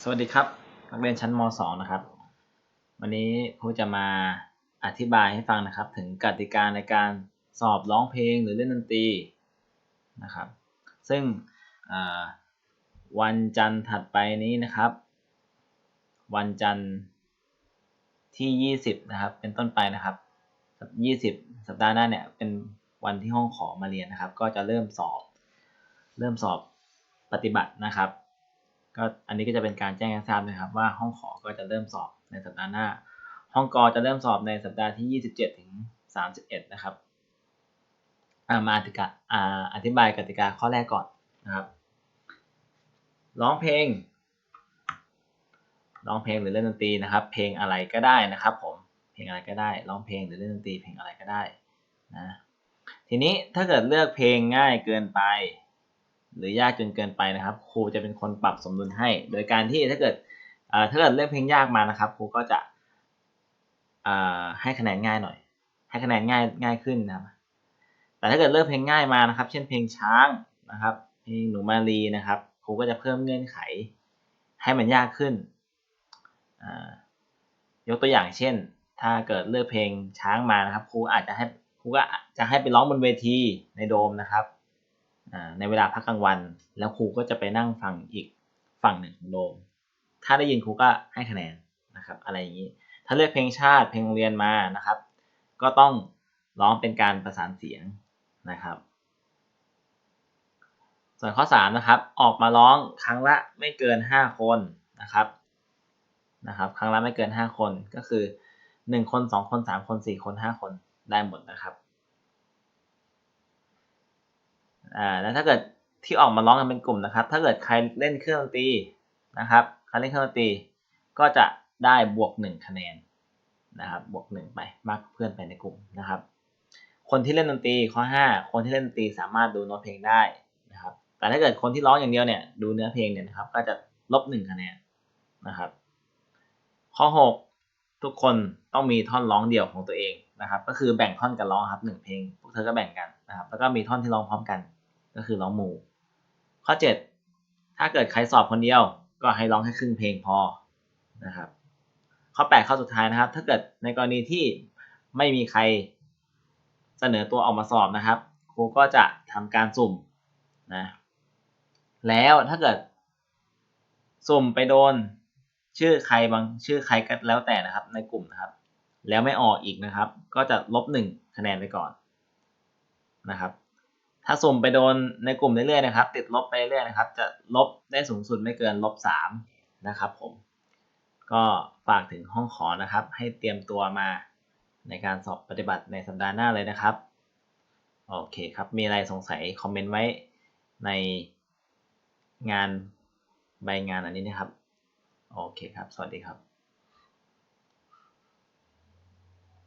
สวัสดีครับ นักเรียนชั้นม .2 นะครับ วันนี้ครูจะมาอธิบายให้ฟังนะครับ ถึงกติกาในการสอบร้องเพลงหรือเล่นดนตรีนะครับ ซึ่งวันจันทร์ถัดไปนี้นะครับ วันจันทร์ที่ 20 นะครับ เป็นต้นไปนะครับ 20 สัปดาห์หน้าเนี่ยเป็นวันที่ห้องขอมาเรียนนะครับ ก็จะเริ่มสอบ เริ่มสอบปฏิบัตินะครับ ก็อันนี้ก็จะเป็นการแจ้งให้ทราบนะครับ ว่าห้องขอก็จะเริ่มสอบในสัปดาห์หน้า ห้องกอจะเริ่มสอบในสัปดาห์ที่ 27 ถึง 31 นะครับมาอธิกาอธิบายกติกาข้อแรกก่อนนะครับร้องเพลงร้องเพลงหรือเล่นดนตรีนะครับ เพลงอะไรก็ได้นะครับผมเพลงอะไรก็ได้ร้องเพลงหรือเล่นดนตรีเพลงอะไรก็ได้นะทีนี้ถ้าเกิดเลือกเพลงง่ายเกินไป หรือยากจนเกินไปนะครับ ครูจะเป็นคนปรับสมดุลให้ โดยการที่ถ้าเกิดถ้าเกิดเลือกเพลงยากมานะครับ ครูก็จะให้คะแนนง่ายหน่อย ให้คะแนนง่ายง่ายขึ้นนะครับ แต่ถ้าเกิดเลือกเพลงง่ายมานะครับ เช่นเพลงช้างนะครับ เพลงหนูมาลีนะครับ ครูก็จะเพิ่มเงื่อนไขให้มันยากขึ้น ยกตัวอย่างเช่น ถ้าเกิดเลือกเพลงช้างมานะครับ ครูอาจจะให้ครูก็จะให้ไปร้องบนเวทีในโดมนะครับ ในเวลาพักกลางวัน แล้วครูก็จะไปนั่งฟังอีกฝั่งหนึ่งของโดม ถ้าได้ยินครูก็ให้คะแนนนะครับ อะไรอย่างนี้ ถ้าเลือกเพลงชาติเพลงโรงเรียนมานะครับ ก็ต้องร้องเป็นการประสานเสียงนะครับ ส่วนข้อ3นะครับ ออกมาร้องครั้งละไม่เกิน 5 คนนะครับนะครับ ครั้งละไม่เกิน 5 คนก็คือ 1 คน 2 คน 3 คน 4 คน 5 คนได้หมดนะครับ อ่าแล้วถ้าเกิดที่ออกมาร้องกันเป็นกลุ่มนะครับ ถ้าเกิดใครเล่นเครื่องดนตรีนะครับใครเล่นเครื่องดนตรีก็จะได้บวกหนึ่งคะแนนนะครับบวกหนึ่งไปมากเพื่อนไปในกลุ่มนะครับ คนที่เล่นดนตรีข้อ 5 คนที่เล่นดนตรีสามารถดูโน้ตเพลงได้นะครับ แต่ถ้าเกิดคนที่ร้องอย่างเดียวเนี่ยดูเนื้อเพลงเนี่ยนะครับ ก็จะลบหนึ่งคะแนนนะครับ ข้อ 6 ทุกคนต้องมีท่อนร้องเดี่ยวของตัวเองนะครับ ก็คือแบ่งท่อนกันร้องครับหนึ่งเพลงพวกเธอก็แบ่งกันนะครับ แล้วก็มีท่อนที่ร้องพร้อมกัน ก็คือร้องหมู่ ข้อ 7 ถ้าเกิดใครสอบคนเดียว ก็ให้ร้องแค่ครึ่งเพลงพอนะครับ ข้อ 8 ข้อสุดท้ายนะครับ ถ้าเกิดในกรณีที่ไม่มีใครเสนอตัวออกมาสอบนะครับครูก็จะทำการสุ่มนะแล้วถ้าเกิด สุ่มไปโดนชื่อใครบางชื่อใครก็แล้วแต่นะครับ ในกลุ่มนะครับ แล้วไม่ออกอีกนะครับ ก็จะลบหนึ่งคะแนนไปก่อนนะครับ ถ้าสุ่มไปโดนในกลุ่มเรื่อยๆนะครับ ติดลบไปเรื่อยๆนะครับ จะลบได้สูงสุดไม่เกินลบสามนะครับผม ก็ฝากถึงห้องขอนะครับ ให้เตรียมตัวมาในการสอบปฏิบัติในสัปดาห์หน้าเลยนะครับ โอเคครับ มีอะไรสงสัยคอมเมนต์ไว้ในงานใบงานอันนี้นะครับ โอเคครับ สวัสดีครับ